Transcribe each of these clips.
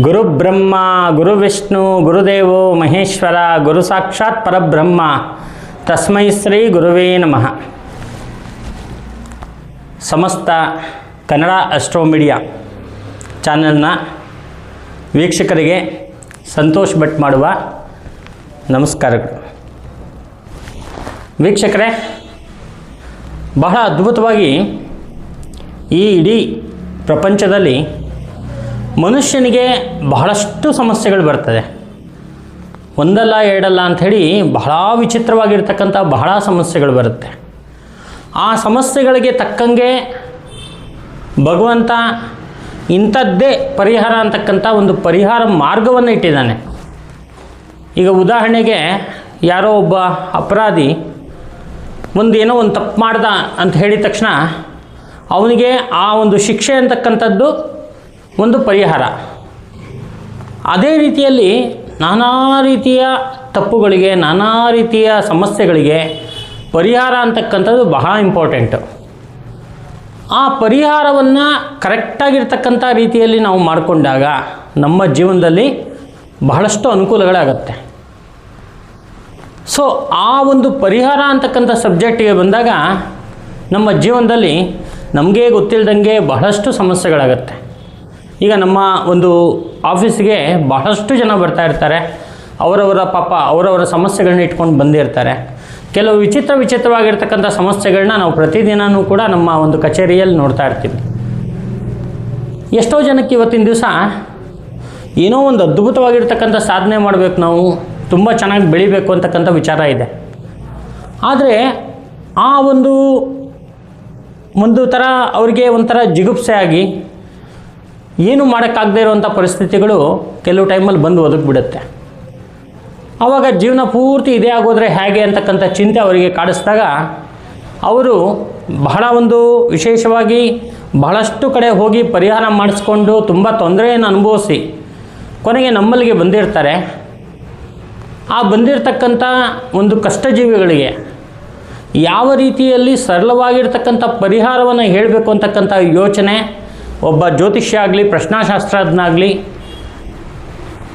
ಗುರುಬ್ರಹ್ಮ, ಗುರುವಿಷ್ಣು, ಗುರುದೇವೋ ಮಹೇಶ್ವರ, ಗುರು ಸಾಕ್ಷಾತ್ ಪರಬ್ರಹ್ಮ. ತಸ್ಮೈ ಶ್ರೀ ಗುರುವೇ ನಮಃ. ಸಮಸ್ತ ಕನ್ನಡ ಅಸ್ಟ್ರೋ ಮೀಡಿಯಾ ಚಾನೆಲ್ನ ವೀಕ್ಷಕರಿಗೆ ಸಂತೋಷ್ ಭಟ್ ಮಾಡುವ ನಮಸ್ಕಾರಗಳು. ವೀಕ್ಷಕರೇ, ಬಹಳ ಅದ್ಭುತವಾಗಿ ಈ ಇಡೀ ಪ್ರಪಂಚದಲ್ಲಿ ಮನುಷ್ಯನಿಗೆ ಬಹಳಷ್ಟು ಸಮಸ್ಯೆಗಳು ಬರ್ತದೆ. ಒಂದಲ್ಲ, ಎರಡಲ್ಲ ಅಂಥೇಳಿ ಬಹಳ ವಿಚಿತ್ರವಾಗಿರ್ತಕ್ಕಂಥ ಬಹಳ ಸಮಸ್ಯೆಗಳು ಬರುತ್ತೆ. ಆ ಸಮಸ್ಯೆಗಳಿಗೆ ತಕ್ಕಂಗೆ ಭಗವಂತ ಇಂಥದ್ದೇ ಪರಿಹಾರ ಅಂತಕ್ಕಂಥ ಒಂದು ಪರಿಹಾರ ಮಾರ್ಗವನ್ನು ಇಟ್ಟಿದ್ದಾನೆ. ಈಗ ಉದಾಹರಣೆಗೆ ಯಾರೋ ಒಬ್ಬ ಅಪರಾಧಿ ಒಂದು ಏನೋ ಒಂದು ತಪ್ಪು ಮಾಡ್ದ ಅಂತ ಹೇಳಿದ ತಕ್ಷಣ ಅವನಿಗೆ ಆ ಒಂದು ಶಿಕ್ಷೆ ಅಂತಕ್ಕಂಥದ್ದು ಒಂದು ಪರಿಹಾರ. ಅದೇ ರೀತಿಯಲ್ಲಿ ನಾನಾ ರೀತಿಯ ತಪ್ಪುಗಳಿಗೆ, ನಾನಾ ರೀತಿಯ ಸಮಸ್ಯೆಗಳಿಗೆ ಪರಿಹಾರ ಅಂತಕ್ಕಂಥದ್ದು ಬಹಳ ಇಂಪಾರ್ಟೆಂಟು ಆ ಪರಿಹಾರವನ್ನು ಕರೆಕ್ಟಾಗಿರ್ತಕ್ಕಂಥ ರೀತಿಯಲ್ಲಿ ನಾವು ಮಾಡಿಕೊಂಡಾಗ ನಮ್ಮ ಜೀವನದಲ್ಲಿ ಬಹಳಷ್ಟು ಅನುಕೂಲಗಳಾಗತ್ತೆ. ಸೊ ಆ ಒಂದು ಪರಿಹಾರ ಅಂತಕ್ಕಂಥ ಸಬ್ಜೆಕ್ಟಿಗೆ ಬಂದಾಗ ನಮ್ಮ ಜೀವನದಲ್ಲಿ ನಮಗೆ ಗೊತ್ತಿಲ್ಲದಂಗೆ ಬಹಳಷ್ಟು ಸಮಸ್ಯೆಗಳಾಗತ್ತೆ. ಈಗ ನಮ್ಮ ಒಂದು ಆಫೀಸ್ಗೆ ಬಹಳಷ್ಟು ಜನ ಬರ್ತಾ ಇರ್ತಾರೆ. ಅವರವರ ಪಾಪ ಅವರವರ ಸಮಸ್ಯೆಗಳನ್ನ ಇಟ್ಕೊಂಡು ಬಂದಿರ್ತಾರೆ ಕೆಲವು ವಿಚಿತ್ರ ವಿಚಿತ್ರವಾಗಿರ್ತಕ್ಕಂಥ ಸಮಸ್ಯೆಗಳನ್ನ ನಾವು ಪ್ರತಿದಿನವೂ ಕೂಡ ನಮ್ಮ ಒಂದು ಕಚೇರಿಯಲ್ಲಿ ನೋಡ್ತಾ ಇರ್ತೀವಿ. ಎಷ್ಟೋ ಜನಕ್ಕೆ ಇವತ್ತಿನ ದಿವಸ ಏನೋ ಒಂದು ಅದ್ಭುತವಾಗಿರ್ತಕ್ಕಂಥ ಸಾಧನೆ ಮಾಡಬೇಕು ನಾವು, ತುಂಬ ಚೆನ್ನಾಗಿ ಬೆಳಿಬೇಕು ಅಂತಕ್ಕಂಥ ವಿಚಾರ ಇದೆ. ಆದರೆ ಆ ಒಂದು ಒಂದು ಥರ ಅವರಿಗೆ ಒಂಥರ ಜಿಗುಪ್ಸೆ ಆಗಿ ಏನು ಮಾಡೋಕ್ಕಾಗದೇ ಇರುವಂಥ ಪರಿಸ್ಥಿತಿಗಳು ಕೆಲವು ಟೈಮಲ್ಲಿ ಬಂದು ಒದಗಿಬಿಡುತ್ತೆ. ಆವಾಗ ಜೀವನ ಪೂರ್ತಿ ಇದೇ ಆಗೋದ್ರೆ ಹೇಗೆ ಅಂತಕ್ಕಂಥ ಚಿಂತೆ ಅವರಿಗೆ ಕಾಡಿಸಿದಾಗ ಅವರು ಬಹಳ ಒಂದು ವಿಶೇಷವಾಗಿ ಬಹಳಷ್ಟು ಕಡೆ ಹೋಗಿ ಪರಿಹಾರ ಮಾಡಿಸ್ಕೊಂಡು ತುಂಬ ತೊಂದರೆಯನ್ನು ಅನುಭವಿಸಿ ಕೊನೆಗೆ ನಮ್ಮಲ್ಲಿಗೆ ಬಂದಿರ್ತಾರೆ. ಆ ಬಂದಿರತಕ್ಕಂಥ ಒಂದು ಕಷ್ಟಜೀವಿಗಳಿಗೆ ಯಾವ ರೀತಿಯಲ್ಲಿ ಸರಳವಾಗಿರ್ತಕ್ಕಂಥ ಪರಿಹಾರವನ್ನು ಹೇಳಬೇಕು ಅಂತಕ್ಕಂಥ ಯೋಚನೆ ಒಬ್ಬ ಜ್ಯೋತಿಷ್ಯ ಆಗಲಿ, ಪ್ರಶ್ನಾಶಾಸ್ತ್ರಜ್ಞಾಗಲಿ,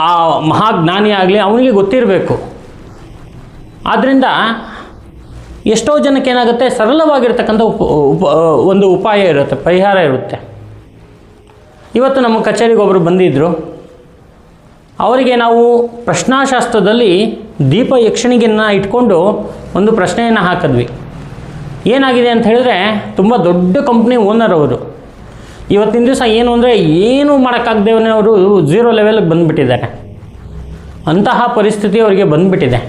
ಆ ಮಹಾಜ್ಞಾನಿ ಆಗಲಿ ಅವನಿಗೆ ಗೊತ್ತಿರಬೇಕು. ಆದ್ದರಿಂದ ಎಷ್ಟೋ ಜನಕ್ಕೆ ಏನಾಗುತ್ತೆ, ಸರಳವಾಗಿರ್ತಕ್ಕಂಥ ಉಪ ಉಪ, ಒಂದು ಉಪಾಯ ಇರುತ್ತೆ, ಪರಿಹಾರ ಇರುತ್ತೆ. ಇವತ್ತು ನಮ್ಮ ಕಚೇರಿಗೆ ಒಬ್ಬರು ಬಂದಿದ್ದರು ಅವರಿಗೆ ನಾವು ಪ್ರಶ್ನಾಶಾಸ್ತ್ರದಲ್ಲಿ ದೀಪ ಯಕ್ಷಣಿಗೆಯನ್ನು ಇಟ್ಕೊಂಡು ಒಂದು ಪ್ರಶ್ನೆಯನ್ನು ಹಾಕಿದ್ವಿ. ಏನಾಗಿದೆ ಅಂತ ಹೇಳಿದ್ರೆ, ತುಂಬ ದೊಡ್ಡ ಕಂಪ್ನಿ ಓನರ್ ಅವರು. ಇವತ್ತಿನ ದಿವಸ ಏನು ಅಂದರೆ ಏನೂ ಮಾಡೋಕ್ಕಾಗ್ದೇವನೇ ಅವರು ಝೀರೋ ಲೆವೆಲ್ಗೆ ಬಂದುಬಿಟ್ಟಿದ್ದಾರೆ. ಅಂತಹ ಪರಿಸ್ಥಿತಿ ಅವರಿಗೆ ಬಂದುಬಿಟ್ಟಿದೆ.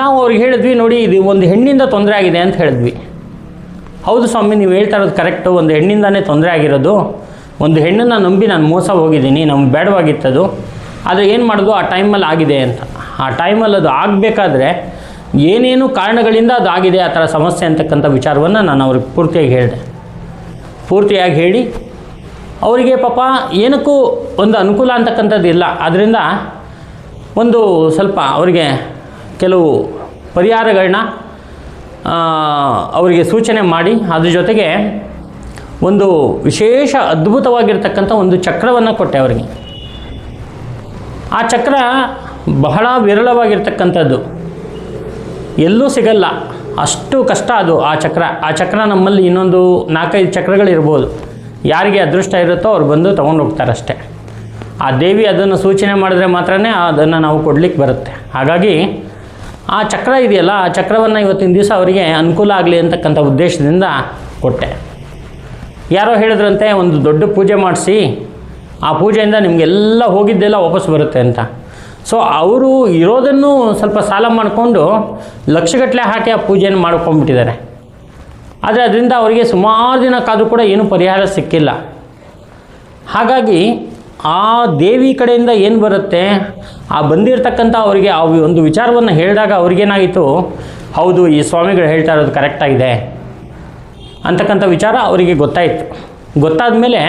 ನಾವು ಅವ್ರಿಗೆ ಹೇಳಿದ್ವಿ, ನೋಡಿ, ಇದು ಒಂದು ಹೆಣ್ಣಿಂದ ತೊಂದರೆ ಆಗಿದೆ ಅಂತ ಹೇಳಿದ್ವಿ. ಹೌದು ಸ್ವಾಮಿ, ನೀವು ಹೇಳ್ತಾ ಇರೋದು ಕರೆಕ್ಟು ಒಂದು ಹೆಣ್ಣಿಂದಾನೇ ತೊಂದರೆ ಆಗಿರೋದು. ಒಂದು ಹೆಣ್ಣನ್ನು ನಂಬಿ ನಾನು ಮೋಸ ಹೋಗಿದ್ದೀನಿ, ನಮ್ಗೆ ಬೇಡವಾಗಿತ್ತದು ಆದರೆ ಏನು ಮಾಡೋದು? ಆ ಟೈಮಲ್ಲಿ ಆಗಿದೆ ಅಂತ. ಆ ಟೈಮಲ್ಲಿ ಅದು ಆಗಬೇಕಾದ್ರೆ ಏನೇನು ಕಾರಣಗಳಿಂದ ಅದು ಆಗಿದೆ ಆ ಥರ ಸಮಸ್ಯೆ ಅಂತಕ್ಕಂಥ ವಿಚಾರವನ್ನು ನಾನು ಅವ್ರಿಗೆ ಪೂರ್ತಿಯಾಗಿ ಹೇಳಿದೆ. ಪೂರ್ತಿಯಾಗಿ ಹೇಳಿ, ಅವರಿಗೆ ಪಾಪ ಏನಕ್ಕೂ ಒಂದು ಅನುಕೂಲ ಅಂತಕ್ಕಂಥದ್ದು ಇಲ್ಲ. ಆದ್ದರಿಂದ ಒಂದು ಸ್ವಲ್ಪ ಅವರಿಗೆ ಕೆಲವು ಪರಿಹಾರಗಳನ್ನ ಅವರಿಗೆ ಸೂಚನೆ ಮಾಡಿ, ಅದ್ರ ಜೊತೆಗೆ ಒಂದು ವಿಶೇಷ ಅದ್ಭುತವಾಗಿರ್ತಕ್ಕಂಥ ಒಂದು ಚಕ್ರವನ್ನು ಕೊಟ್ಟೆ ಅವರಿಗೆ. ಆ ಚಕ್ರ ಬಹಳ ವಿರಳವಾಗಿರ್ತಕ್ಕಂಥದ್ದು. ಎಲ್ಲೂ ಸಿಗಲ್ಲ. ಅಷ್ಟು ಕಷ್ಟ ಅದು ಆ ಚಕ್ರ. ಆ ಚಕ್ರ ನಮ್ಮಲ್ಲಿ ಇನ್ನೊಂದು ನಾಲ್ಕೈದು ಚಕ್ರಗಳಿರ್ಬೋದು. ಯಾರಿಗೆ ಅದೃಷ್ಟ ಇರುತ್ತೋ ಅವ್ರು ಬಂದು ತೊಗೊಂಡು ಹೋಗ್ತಾರಷ್ಟೇ ಆ ದೇವಿ ಅದನ್ನು ಸೂಚನೆ ಮಾಡಿದ್ರೆ ಮಾತ್ರನೇ ಅದನ್ನು ನಾವು ಕೊಡಲಿಕ್ಕೆ ಬರುತ್ತೆ. ಹಾಗಾಗಿ ಆ ಚಕ್ರ ಇದೆಯಲ್ಲ, ಆ ಚಕ್ರವನ್ನು ಇವತ್ತಿನ ದಿವಸ ಅವರಿಗೆ ಅನುಕೂಲ ಆಗಲಿ ಅಂತಕ್ಕಂಥ ಉದ್ದೇಶದಿಂದ ಕೊಟ್ಟೆ. ಯಾರೋ ಹೇಳಿದ್ರಂತೆ, ಒಂದು ದೊಡ್ಡ ಪೂಜೆ ಮಾಡಿಸಿ, ಆ ಪೂಜೆಯಿಂದ ನಿಮಗೆಲ್ಲ ಹೋಗಿದ್ದೆಲ್ಲ ವಾಪಸ್ ಬರುತ್ತೆ ಅಂತ. ಸೊ ಅವರು ಇರೋದನ್ನು ಸ್ವಲ್ಪ ಸಾಲ ಮಾಡಿಕೊಂಡು ಲಕ್ಷಗಟ್ಟಲೆ ಹಾಕಿ ಆ ಪೂಜೆಯನ್ನು ಮಾಡ್ಕೊಂಡ್ಬಿಟ್ಟಿದ್ದಾರೆ. ಆದರೆ ಅದರಿಂದ ಅವರಿಗೆ ಸುಮಾರು ದಿನ ಕೂಡ ಏನು ಪರಿಹಾರ ಸಿಕ್ಕಿಲ್ಲ. ಹಾಗಾಗಿ ಆ ದೇವಿ ಕಡೆಯಿಂದ ಏನು ಬರುತ್ತೆ? ಆ ಬಂದಿರತಕ್ಕಂಥ ಅವರಿಗೆ ಆ ಒಂದು ವಿಚಾರವನ್ನು ಹೇಳಿದಾಗ ಅವ್ರಿಗೇನಾಗಿತ್ತು ಹೌದು, ಈ ಸ್ವಾಮಿಗಳು ಹೇಳ್ತಾ ಇರೋದು ಕರೆಕ್ಟಾಗಿದೆ ಅಂತಕ್ಕಂಥ ವಿಚಾರ ಅವರಿಗೆ ಗೊತ್ತಾಯಿತು. ಗೊತ್ತಾದ ಮೇಲೆ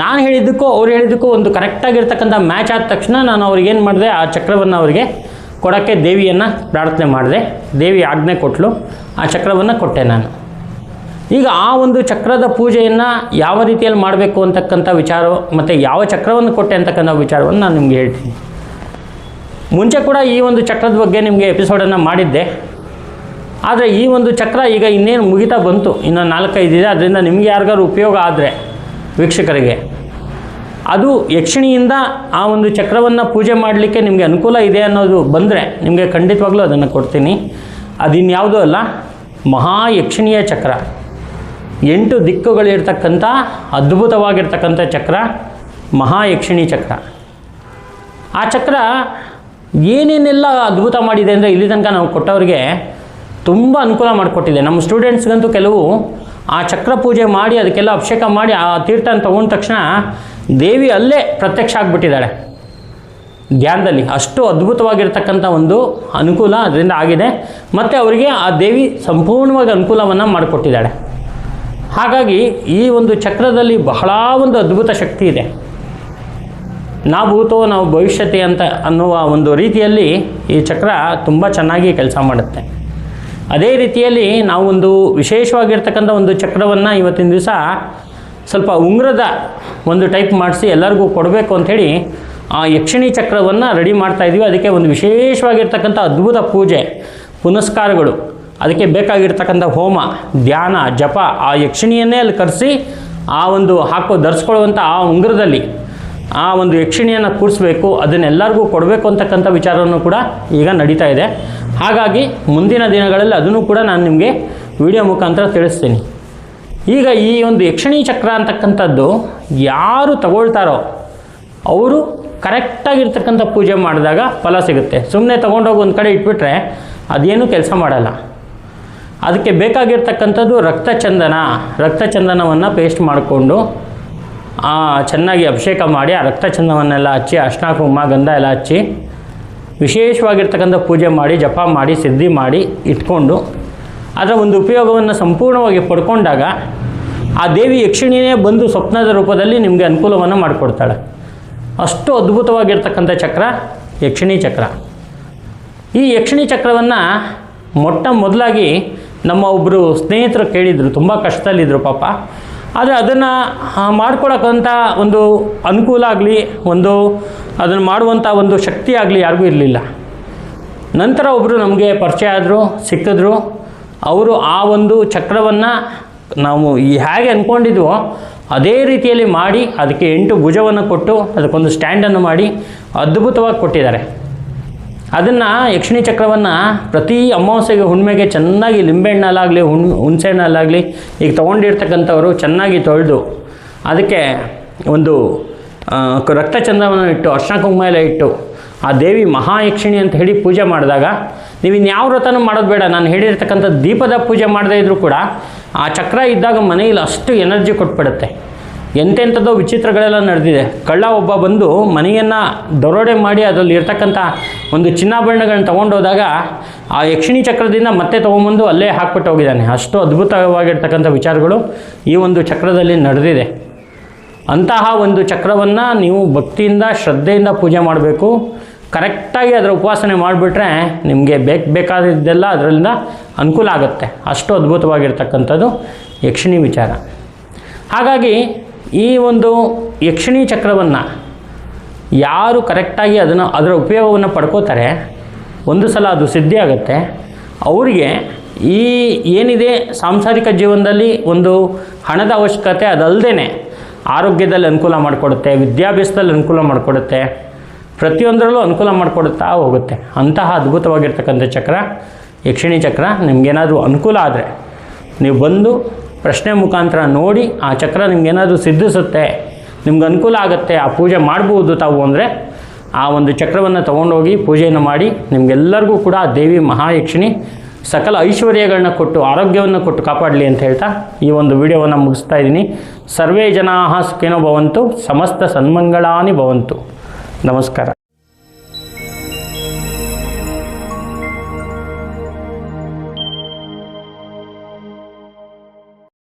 ನಾನು ಹೇಳಿದ್ದಕ್ಕೂ ಅವ್ರು ಹೇಳಿದ್ದಕ್ಕೂ ಒಂದು ಕರೆಕ್ಟಾಗಿರ್ತಕ್ಕಂಥ ಮ್ಯಾಚ್ ಆದ ತಕ್ಷಣ ನಾನು ಅವ್ರಿಗೇನು ಮಾಡಿದೆ, ಆ ಚಕ್ರವನ್ನು ಅವರಿಗೆ ಕೊಡೋಕ್ಕೆ ದೇವಿಯನ್ನು ಪ್ರಾರ್ಥನೆ ಮಾಡಿದೆ. ದೇವಿ ಆಜ್ಞೆ ಕೊಟ್ಟಲು ಆ ಚಕ್ರವನ್ನು ಕೊಟ್ಟೆ ನಾನು. ಈಗ ಆ ಒಂದು ಚಕ್ರದ ಪೂಜೆಯನ್ನು ಯಾವ ರೀತಿಯಲ್ಲಿ ಮಾಡಬೇಕು ಅಂತಕ್ಕಂಥ ವಿಚಾರ, ಮತ್ತು ಯಾವ ಚಕ್ರವನ್ನು ಕೊಟ್ಟೆ ಅಂತಕ್ಕಂಥ ವಿಚಾರವನ್ನು ನಾನು ನಿಮಗೆ ಹೇಳ್ತೀನಿ. ಮುಂಚೆ ಕೂಡ ಈ ಒಂದು ಚಕ್ರದ ಬಗ್ಗೆ ನಿಮಗೆ ಎಪಿಸೋಡನ್ನು ಮಾಡಿದ್ದೆ. ಆದರೆ ಈ ಒಂದು ಚಕ್ರ ಈಗ ಇನ್ನೇನು ಮುಗಿತಾ ಬಂತು. ಇನ್ನೊಂದು ನಾಲ್ಕೈದು ಇದೆ. ಅದರಿಂದ ನಿಮಗೆ ಯಾರಿಗಾರು ಉಪಯೋಗ ಆದರೆ ವೀಕ್ಷಕರಿಗೆ. ಅದು ಯಕ್ಷಿಣಿಯಿಂದ ಆ ಒಂದು ಚಕ್ರವನ್ನು ಪೂಜೆ ಮಾಡಲಿಕ್ಕೆ ನಿಮಗೆ ಅನುಕೂಲ ಇದೆ ಅನ್ನೋದು ಬಂದರೆ ನಿಮಗೆ ಖಂಡಿತವಾಗ್ಲೂ ಅದನ್ನು ಕೊಡ್ತೀನಿ. ಅದಿನ್ಯಾವುದೂ ಅಲ್ಲ ಮಹಾಯಕ್ಷಿಣಿಯ ಚಕ್ರ. ಎಂಟು ದಿಕ್ಕುಗಳಿರ್ತಕ್ಕಂಥ, ಅದ್ಭುತವಾಗಿರ್ತಕ್ಕಂಥ ಚಕ್ರ ಮಹಾಯಕ್ಷಿಣಿ ಚಕ್ರ. ಆ ಚಕ್ರ ಏನೇನೆಲ್ಲ ಅದ್ಭುತ ಮಾಡಿದೆ ಅಂದರೆ ಇಲ್ಲಿ ತನಕ ನಾವು ಕೊಟ್ಟವ್ರಿಗೆ ತುಂಬ ಅನುಕೂಲ ಮಾಡಿಕೊಟ್ಟಿದೆ. ನಮ್ಮ ಸ್ಟೂಡೆಂಟ್ಸ್ಗಂತೂ ಕೆಲವು ಆ ಚಕ್ರ ಪೂಜೆ ಮಾಡಿ, ಅದಕ್ಕೆಲ್ಲ ಅಭಿಷೇಕ ಮಾಡಿ, ಆ ತೀರ್ಥನ ತಗೊಂಡ ತಕ್ಷಣ ದೇವಿ ಅಲ್ಲೇ ಪ್ರತ್ಯಕ್ಷ ಆಗಿಬಿಟ್ಟಿದ್ದಾಳೆ. ಧ್ಯಾನದಲ್ಲಿ ಅಷ್ಟು ಅದ್ಭುತವಾಗಿರ್ತಕ್ಕಂಥ ಒಂದು ಅನುಕೂಲ ಅದರಿಂದ ಆಗಿದೆ. ಮತ್ತು ಅವರಿಗೆ ಆ ದೇವಿ ಸಂಪೂರ್ಣವಾಗಿ ಅನುಕೂಲವನ್ನು ಮಾಡಿಕೊಟ್ಟಿದ್ದಾಳೆ. ಹಾಗಾಗಿ ಈ ಒಂದು ಚಕ್ರದಲ್ಲಿ ಬಹಳ ಒಂದು ಅದ್ಭುತ ಶಕ್ತಿ ಇದೆ. ನಾ ಭೂತೋ, ನಾವು ಭವಿಷ್ಯತೆ ಅಂತ ಅನ್ನುವ ಒಂದು ರೀತಿಯಲ್ಲಿ ಈ ಚಕ್ರ ತುಂಬ ಚೆನ್ನಾಗಿ ಕೆಲಸ ಮಾಡುತ್ತೆ. ಅದೇ ರೀತಿಯಲ್ಲಿ ನಾವು ಒಂದು ವಿಶೇಷವಾಗಿರ್ತಕ್ಕಂಥ ಒಂದು ಚಕ್ರವನ್ನು ಇವತ್ತಿನ ದಿವಸ ಸ್ವಲ್ಪ ಉಂಗ್ರದ ಒಂದು ಟೈಪ್ ಮಾಡಿಸಿ ಎಲ್ಲರಿಗೂ ಕೊಡಬೇಕು ಅಂಥೇಳಿ ಆ ಯಕ್ಷಿಣಿ ಚಕ್ರವನ್ನು ರೆಡಿ ಮಾಡ್ತಾ ಇದ್ದೀವಿ. ಅದಕ್ಕೆ ಒಂದು ವಿಶೇಷವಾಗಿರ್ತಕ್ಕಂಥ ಅದ್ಭುತ ಪೂಜೆ, ಪುನಸ್ಕಾರಗಳು, ಅದಕ್ಕೆ ಬೇಕಾಗಿರ್ತಕ್ಕಂಥ ಹೋಮ, ಧ್ಯಾನ, ಜಪ ಆ ಯಕ್ಷಿಣಿಯನ್ನೇ ಅಲ್ಲಿ ಕರೆಸಿ ಆ ಒಂದು ಹಾಕೋ ಧರಿಸ್ಕೊಳ್ಳುವಂಥ ಆ ಉಂಗುರದಲ್ಲಿ ಆ ಒಂದು ಯಕ್ಷಿಣಿಯನ್ನು ಕೂರಿಸ್ಬೇಕು. ಅದನ್ನೆಲ್ಲರಿಗೂ ಕೊಡಬೇಕು ಅಂತಕ್ಕಂಥ ವಿಚಾರವನ್ನು ಕೂಡ ಈಗ ನಡೀತಾ ಇದೆ. ಹಾಗಾಗಿ ಮುಂದಿನ ದಿನಗಳಲ್ಲಿ ಅದನ್ನು ಕೂಡ ನಾನು ನಿಮಗೆ ವಿಡಿಯೋ ಮುಖಾಂತರ ತಿಳಿಸ್ತೀನಿ. ಈಗ ಈ ಒಂದು ಯಕ್ಷಿಣಿ ಚಕ್ರ ಅಂತಕ್ಕಂಥದ್ದು ಯಾರು ತಗೊಳ್ತಾರೋ ಅವರು ಕರೆಕ್ಟಾಗಿರ್ತಕ್ಕಂಥ ಪೂಜೆ ಮಾಡಿದಾಗ ಫಲ ಸಿಗುತ್ತೆ. ಸುಮ್ಮನೆ ತೊಗೊಂಡೋಗಿ ಒಂದು ಕಡೆ ಇಟ್ಬಿಟ್ರೆ ಅದೇನು ಕೆಲಸ ಮಾಡಲ್ಲ. ಅದಕ್ಕೆ ಬೇಕಾಗಿರ್ತಕ್ಕಂಥದ್ದು ರಕ್ತಚಂದನ, ರಕ್ತಚಂದನವನ್ನು ಪೇಸ್ಟ್ ಮಾಡಿಕೊಂಡು ಚೆನ್ನಾಗಿ ಅಭಿಷೇಕ ಮಾಡಿ ಆ ರಕ್ತಚಂದನವನ್ನೆಲ್ಲ ಹಚ್ಚಿ, ಅರ್ಶಿನ, ಕುಂಕುಮ, ಗಂಧ ಎಲ್ಲ ಹಚ್ಚಿ ವಿಶೇಷವಾಗಿರ್ತಕ್ಕಂಥ ಪೂಜೆ ಮಾಡಿ, ಜಪ ಮಾಡಿ, ಸಿದ್ಧಿ ಮಾಡಿ ಇಟ್ಕೊಂಡು ಅದರ ಒಂದು ಉಪಯೋಗವನ್ನು ಸಂಪೂರ್ಣವಾಗಿ ಪಡ್ಕೊಂಡಾಗ ಆ ದೇವಿ ಯಕ್ಷಿಣಿನೇ ಬಂದು ಸ್ವಪ್ನದ ರೂಪದಲ್ಲಿ ನಿಮಗೆ ಅನುಕೂಲವನ್ನು ಮಾಡಿಕೊಡ್ತಾಳೆ. ಅಷ್ಟು ಅದ್ಭುತವಾಗಿರ್ತಕ್ಕಂಥ ಚಕ್ರ ಯಕ್ಷಿಣಿ ಚಕ್ರ. ಈ ಯಕ್ಷಿಣಿ ಚಕ್ರವನ್ನು ಮೊಟ್ಟ ಮೊದಲಾಗಿ ನಮ್ಮ ಒಬ್ಬರು ಸ್ನೇಹಿತರು ಕೇಳಿದರು, ತುಂಬ ಕಷ್ಟದಲ್ಲಿದ್ದರು ಪಾಪ. ಆದರೆ ಅದನ್ನು ಮಾಡ್ಕೊಳಕ್ಕಂಥ ಒಂದು ಅನುಕೂಲ ಆಗಲಿ, ಒಂದು ಅದನ್ನು ಮಾಡುವಂಥ ಒಂದು ಶಕ್ತಿ ಆಗಲಿ ಯಾರಿಗೂ ಇರಲಿಲ್ಲ. ನಂತರ ಒಬ್ಬರು ನಮಗೆ ಪರಿಚಯ ಆದರು, ಸಿಕ್ಕಿದ್ರು. ಅವರು ಆ ಒಂದು ಚಕ್ರವನ್ನು ನಾವು ಹೇಗೆ ಅಂದ್ಕೊಂಡಿದ್ವೋ ಅದೇ ರೀತಿಯಲ್ಲಿ ಮಾಡಿ, ಅದಕ್ಕೆ ಎಂಟು ಭುಜವನ್ನು ಕೊಟ್ಟು, ಅದಕ್ಕೊಂದು ಸ್ಟ್ಯಾಂಡನ್ನು ಮಾಡಿ, ಅದ್ಭುತವಾಗಿ ಕೊಟ್ಟಿದ್ದಾರೆ. ಅದನ್ನು ಯಕ್ಷಿಣಿ ಚಕ್ರವನ್ನು ಪ್ರತಿ ಅಮಾವಾಸ್ಯೆಗೆ ಹುಣ್ಣಿಮೆಗೆ ಚೆನ್ನಾಗಿ ಲಿಂಬೆಹಣ್ಣಲ್ಲಾಗಲಿ, ಹುಣ್ ಹಣ್ಣಲ್ಲಾಗಲಿ ಈಗ ತೊಗೊಂಡಿರ್ತಕ್ಕಂಥವರು ಚೆನ್ನಾಗಿ ತೊಳೆದು ಅದಕ್ಕೆ ಒಂದು ರಕ್ತ ಚಂದ್ರವನ್ನು ಇಟ್ಟು ಅರ್ಶನ ಕುಂಕುಮ ಎಲ್ಲ ಇಟ್ಟು ಆ ದೇವಿ ಮಹಾಯಕ್ಷಿಣಿ ಅಂತ ಹೇಳಿ ಪೂಜೆ ಮಾಡಿದಾಗ ನೀವು ಇನ್ಯಾವ ವ್ರತನೂ ಮಾಡೋದು ಬೇಡ. ನಾನು ಹೇಳಿರ್ತಕ್ಕಂಥ ದೀಪದ ಪೂಜೆ ಮಾಡದೇ ಇದ್ದರೂ ಕೂಡ ಆ ಚಕ್ರ ಇದ್ದಾಗ ಮನೆಯಲ್ಲಿ ಅಷ್ಟು ಎನರ್ಜಿ ಕೊಟ್ಬಿಡುತ್ತೆ. ಎಂತೆಂಥದ್ದೋ ವಿಚಿತ್ರಗಳೆಲ್ಲ ನಡೆದಿದೆ. ಕಳ್ಳ ಒಬ್ಬ ಬಂದು ಮನೆಯನ್ನು ದರೋಡೆ ಮಾಡಿ ಅದರಲ್ಲಿ ಇರ್ತಕ್ಕಂಥ ಒಂದು ಚಿನ್ನಾಭರಣಗಳನ್ನ ತೊಗೊಂಡೋದಾಗ ಆ ಯಕ್ಷಿಣಿ ಚಕ್ರದಿಂದ ಮತ್ತೆ ತೊಗೊಂಬಂದು ಅಲ್ಲೇ ಹಾಕ್ಬಿಟ್ಟು ಹೋಗಿದ್ದಾನೆ. ಅಷ್ಟು ಅದ್ಭುತವಾಗಿರ್ತಕ್ಕಂಥ ವಿಚಾರಗಳು ಈ ಒಂದು ಚಕ್ರದಲ್ಲಿ ನಡೆದಿದೆ. ಅಂತಹ ಒಂದು ಚಕ್ರವನ್ನು ನೀವು ಭಕ್ತಿಯಿಂದ, ಶ್ರದ್ಧೆಯಿಂದ ಪೂಜೆ ಮಾಡಬೇಕು. ಕರೆಕ್ಟಾಗಿ ಅದರ ಉಪಾಸನೆ ಮಾಡಿಬಿಟ್ರೆ ನಿಮಗೆ ಬೇಕು ಬೇಕಾದದ್ದೆಲ್ಲ ಅದರಿಂದ ಅನುಕೂಲ ಆಗುತ್ತೆ. ಅಷ್ಟು ಅದ್ಭುತವಾಗಿರ್ತಕ್ಕಂಥದ್ದು ಯಕ್ಷಿಣಿ ವಿಚಾರ. ಹಾಗಾಗಿ ಈ ಒಂದು ಯಕ್ಷಿಣಿ ಚಕ್ರವನ್ನು ಯಾರು ಕರೆಕ್ಟಾಗಿ ಅದನ್ನು ಅದರ ಉಪಯೋಗವನ್ನು ಪಡ್ಕೋತಾರೆ, ಒಂದು ಸಲ ಅದು ಸಿದ್ಧಿ ಆಗುತ್ತೆ. ಅವರಿಗೆ ಈ ಏನಿದೆ ಸಾಂಸಾರಿಕ ಜೀವನದಲ್ಲಿ ಒಂದು ಹಣದ ಅವಶ್ಯಕತೆ ಅದಲ್ಲದೆ ಆರೋಗ್ಯದಲ್ಲಿ ಅನುಕೂಲ ಮಾಡಿಕೊಡುತ್ತೆ, ವಿದ್ಯಾಭ್ಯಾಸದಲ್ಲಿ ಅನುಕೂಲ ಮಾಡಿಕೊಡುತ್ತೆ, ಪ್ರತಿಯೊಂದರಲ್ಲೂ ಅನುಕೂಲ ಮಾಡಿಕೊಡುತ್ತಾ ಹೋಗುತ್ತೆ. ಅಂತಹ ಅದ್ಭುತವಾಗಿರ್ತಕ್ಕಂಥ ಚಕ್ರ, ಯಕ್ಷಿಣಿ ಚಕ್ರ, ನಿಮಗೇನಾದರೂ ಅನುಕೂಲ ಆದರೆ ನೀವು ಬಂದು ಪ್ರಶ್ನೆ ಮುಖಾಂತರ ನೋಡಿ ಆ ಚಕ್ರ ನಿಮ್ಗೇನಾದರೂ ಸಿದ್ಧಿಸುತ್ತೆ, ನಿಮ್ಗೆ ಅನುಕೂಲ ಆಗುತ್ತೆ, ಆ ಪೂಜೆ ಮಾಡ್ಬೋದು ತಾವು ಅಂದರೆ ಆ ಒಂದು ಚಕ್ರವನ್ನು ತೊಗೊಂಡೋಗಿ ಪೂಜೆಯನ್ನು ಮಾಡಿ ನಿಮಗೆಲ್ಲರಿಗೂ ಕೂಡ ಆ ದೇವಿ ಮಹಾಯಕ್ಷಿಣಿ ಸಕಲ ಐಶ್ವರ್ಯಗಳನ್ನ ಕೊಟ್ಟು, ಆರೋಗ್ಯವನ್ನು ಕೊಟ್ಟು ಕಾಪಾಡಲಿ ಅಂತ ಹೇಳ್ತಾ ಈ ಒಂದು ವಿಡಿಯೋವನ್ನು ಮುಗಿಸ್ತಾ ಇದ್ದೀನಿ. ಸರ್ವೇ ಜನಾ ಸುಖೇನೋ ಭವಂತು, ಸಮಸ್ತ ಸನ್ಮಂಗಳಾನಿ ಭವಂತು. ನಮಸ್ಕಾರ.